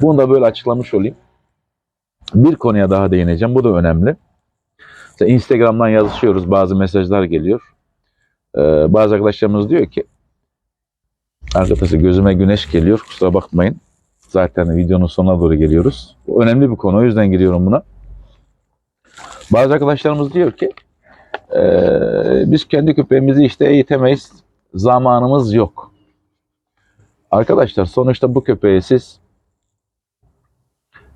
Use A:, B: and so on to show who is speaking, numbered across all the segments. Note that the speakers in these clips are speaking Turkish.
A: Bunu da böyle açıklamış olayım. Bir konuya daha değineceğim. Bu da önemli. Mesela Instagram'dan yazışıyoruz. Bazı mesajlar geliyor. Ee, bazı arkadaşlarımız diyor ki arkadaşlar gözüme güneş geliyor. Kusura bakmayın. Zaten videonun sonuna doğru geliyoruz. Bu önemli bir konu. O yüzden giriyorum buna. Bazı arkadaşlarımız diyor ki "Ee, biz kendi köpeğimizi işte eğitemeyiz. Zamanımız yok. Arkadaşlar sonuçta bu köpeği siz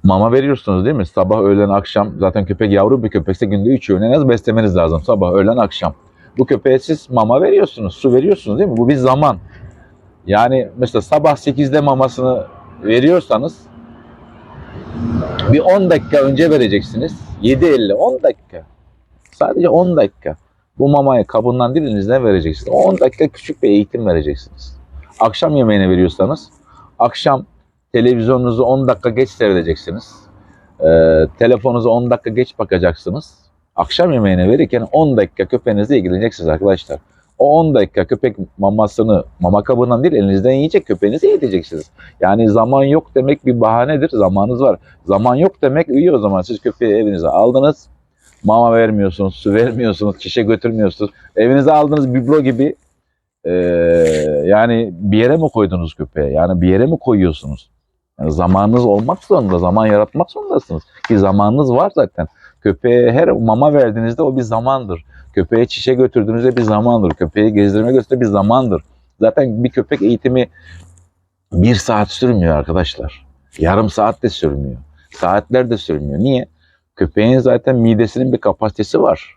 A: mama veriyorsunuz değil mi? Sabah, öğlen, akşam. Zaten köpek yavru bir köpekse günde 3 öğün en az beslemeniz lazım. Sabah, öğlen, akşam. Bu köpeğe siz mama veriyorsunuz, su veriyorsunuz değil mi? Bu bir zaman. Yani mesela sabah 8'de mamasını veriyorsanız bir 10 dakika önce vereceksiniz. 7.50, 10 dakika. Sadece 10 dakika. Bu mamayı kabından değil elinizden vereceksiniz. O 10 dakika küçük bir eğitim vereceksiniz. Akşam yemeğini veriyorsanız akşam televizyonunuzu 10 dakika geç seyredeceksiniz. Ee, telefonunuza 10 dakika geç bakacaksınız. Akşam yemeğini verirken 10 dakika köpeğinizle ilgileneceksiniz arkadaşlar. O 10 dakika köpek mamasını mama kabından değil elinizden yiyecek köpeğinizi eğiteceksiniz. Yani zaman yok demek bir bahanedir. Zamanınız var. Zaman yok demek iyi o zaman. Siz köpeği evinize aldınız. Mama vermiyorsunuz, su vermiyorsunuz, çişe götürmüyorsunuz. Evinize aldığınız biblo gibi eee, yani bir yere mi koydunuz köpeğe? Yani bir yere mi koyuyorsunuz? Yani zamanınız olmak zorunda, zaman yaratmak zorundasınız. Ki zamanınız var zaten. Köpeğe her mama verdiğinizde o bir zamandır. Köpeğe çişe götürdüğünüzde bir zamandır. Köpeği gezdirme götürdüğünüzde bir zamandır. Zaten bir köpek eğitimi bir saat sürmüyor arkadaşlar. Yarım saat de sürmüyor. Saatler de sürmüyor. Niye? Köpeğin zaten midesinin bir kapasitesi var.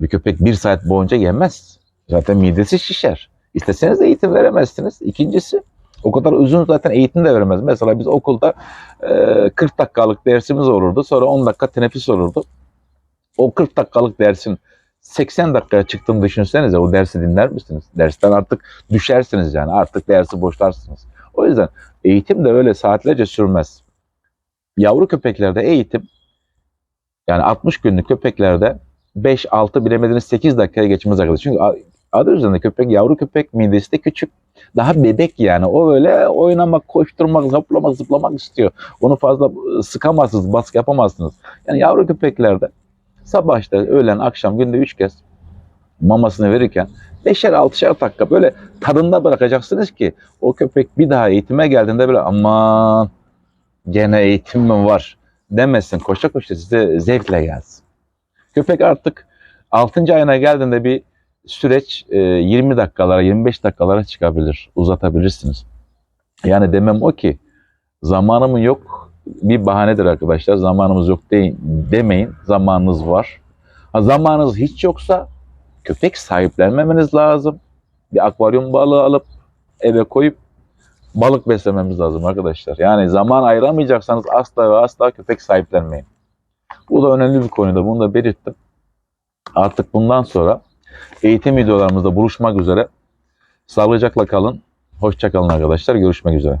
A: Bir köpek bir saat boyunca yemez. Zaten midesi şişer. İsteseniz de eğitim veremezsiniz. İkincisi o kadar uzun zaten eğitim de veremez. Mesela biz okulda e, 40 dakikalık dersimiz olurdu. Sonra 10 dakika teneffüs olurdu. O 40 dakikalık dersin 80 dakikaya çıktığını düşünsenize o dersi dinler misiniz? Dersten artık düşersiniz yani. Artık dersi boşlarsınız. O yüzden eğitim de öyle saatlerce sürmez. Yavru köpeklerde eğitim yani 60 günlük köpeklerde 5-6 bilemediniz 8 dakikaya geçmez arkadaşlar. Çünkü adı üzerinde köpek yavru köpek midesi de küçük. Daha bebek yani. O öyle oynamak, koşturmak, zıplamak, zıplamak istiyor. Onu fazla sıkamazsınız, baskı yapamazsınız. Yani yavru köpeklerde sabah işte öğlen, akşam günde 3 kez mamasını verirken 5'er 6'şer dakika böyle tadında bırakacaksınız ki o köpek bir daha eğitime geldiğinde böyle aman gene eğitim mi var demesin. Koşa koşa size zevkle gelsin. Köpek artık 6. ayına geldiğinde bir süreç e, 20 dakikalara 25 dakikalara çıkabilir. Uzatabilirsiniz. Yani demem o ki zamanım yok bir bahanedir arkadaşlar. Zamanımız yok deyin, demeyin. Zamanınız var. Ha, zamanınız hiç yoksa köpek sahiplenmemeniz lazım. Bir akvaryum balığı alıp eve koyup balık beslememiz lazım arkadaşlar. Yani zaman ayıramayacaksanız asla ve asla köpek sahiplenmeyin. Bu da önemli bir konuydu. Bunu da belirttim. Artık bundan sonra eğitim videolarımızda buluşmak üzere. Sağlıcakla kalın. Hoşça kalın arkadaşlar. Görüşmek üzere.